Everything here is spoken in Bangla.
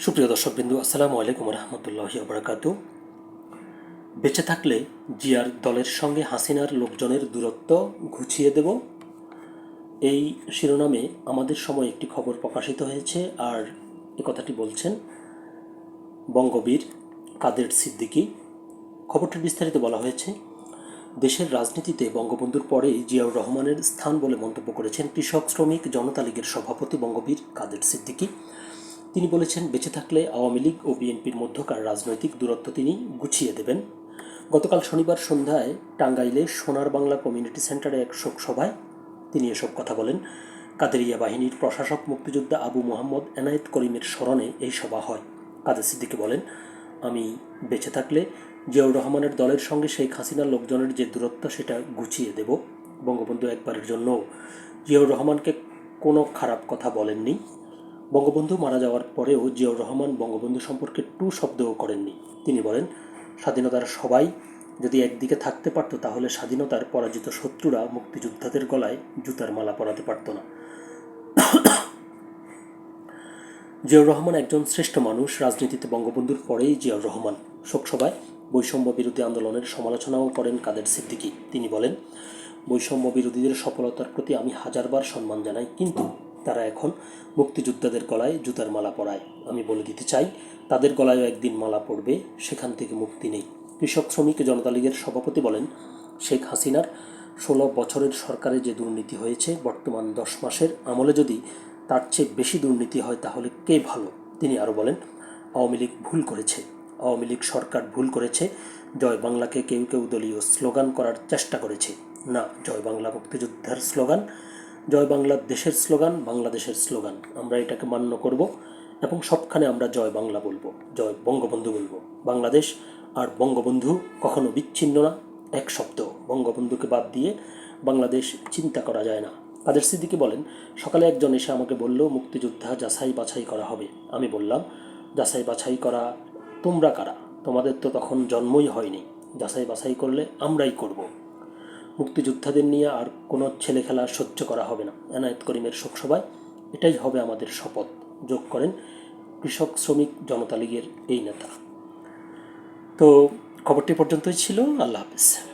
সুপ্রিয় দর্শকবৃন্দু, আসসালামু আলাইকুম রহমতুল্লাহি আবরাকাতু বেঁচে থাকলে জিয়ার দলের সঙ্গে হাসিনার লোকজনের দূরত্ব ঘুচিয়ে দেব। এই শিরোনামে আমাদের সময় একটি খবর প্রকাশিত হয়েছে আর এ কথাটি বলছেন বঙ্গবীর কাদের সিদ্দিকী। খবরটির বিস্তারিত বলা হয়েছে, দেশের রাজনীতিতে বঙ্গবন্ধুর পরেই জিয়াউর রহমানের স্থান বলে মন্তব্য করেছেন কৃষক শ্রমিক জনতা লীগের সভাপতি বঙ্গবীর কাদের সিদ্দিকী। তিনি বলেছেন, বেঁচে থাকলে আওয়ামী লীগ ও বিএনপির মধ্যকার রাজনৈতিক দূরত্ব তিনি গুছিয়ে দেবেন। গতকাল শনিবার সন্ধ্যায় টাঙ্গাইলে সোনার বাংলা কমিউনিটি সেন্টারে এক শোক সভায় তিনি এসব কথা বলেন। কাদেরিয়া বাহিনীর প্রশাসক মুক্তিযোদ্ধা আবু মোহাম্মদ এনায়েত করিমের স্মরণে এই সভা হয়। কাদের সিদ্দিকি বলেন, আমি বেঁচে থাকলে জিয়াউর রহমানের দলের সঙ্গে শেখ হাসিনার লোকজনের যে দূরত্ব সেটা গুছিয়ে দেব। বঙ্গবন্ধু একবারের জন্য জিয়াউর রহমানকে কোনো খারাপ কথা বলেননি। বঙ্গবন্ধু মারা যাওয়ার পরেও জিয়াউর রহমান বঙ্গবন্ধু সম্পর্কে টু শব্দও করেননি। তিনি বলেন, স্বাধীনতার সবাই যদি একদিকে থাকতে পারত, তাহলে স্বাধীনতার পরাজিত শত্রুরা মুক্তিযোদ্ধাদের গলায় জুতার মালা পরাতে পারত না। জিয়াউর রহমান একজন শ্রেষ্ঠ মানুষ। রাজনীতিতে বঙ্গবন্ধুর পরেই জিয়াউর রহমান। শোকসভায় বৈষম্য বিরোধী আন্দোলনের সমালোচনাও করেন কাদের সিদ্দিকী। তিনি বলেন, বৈষম্য বিরোধীদের সফলতার প্রতি আমি হাজারবার সম্মান জানাই, কিন্তু তারা এখন মুক্তিযোদ্ধাদের গলায় জুতার মালা পরায়। আমি বলে দিতে চাই, তাদের গলায়ও একদিন মালা পড়বে সেখান থেকে মুক্তি নেই। কৃষক, শ্রমিক, জনতা লীগের সভাপতি বলেন, শেখ হাসিনার ষোলো বছরের সরকারে যে দুর্নীতি হয়েছে, বর্তমান দশ মাসের আমলে যদি তার চেয়ে বেশি দুর্নীতি হয়, তাহলে কে ভালো? তিনি আরও বলেন, আওয়ামী লীগ ভুল করেছে। আওয়ামী লীগ সরকার ভুল করেছে। জয় বাংলাকে কেউ কেউ দলীয় স্লোগান করার চেষ্টা করেছে। না, জয় বাংলা মুক্তিযোদ্ধার স্লোগান জয় বাংলা দেশের স্লোগান, বাংলাদেশের স্লোগান। আমরা এটাকে মান্য করব এবং সবখানে আমরা জয় বাংলা বলব, জয় বঙ্গবন্ধু বলব। বাংলাদেশ আর বঙ্গবন্ধু কখনো বিচ্ছিন্ন না, এক শব্দ। বঙ্গবন্ধুকে বাদ দিয়ে বাংলাদেশ চিন্তা করা যায় না। কাদের সিদ্দিকি বলেন, সকালে একজন এসে আমাকে বলল, মুক্তিযোদ্ধা যাচাই বাছাই করা হবে। আমি বললাম, যাচাই বাছাই করা তোমরা কারা? তোমাদের তো তখন জন্মই হয়নি। যাচাই বাছাই করলে আমরাই করব। মুক্তিযোদ্ধাদের নিয়ে আর কোনো ছেলে খেলা সহ্য করা হবে না। এনায়েত করিমের শোকসভায় এটাই হবে আমাদের শপথ। যোগ করেন কৃষক শ্রমিক জনতা লীগের এই নেতা। তো খবরটি পর্যন্তই ছিল। আল্লাহ হাফিজ।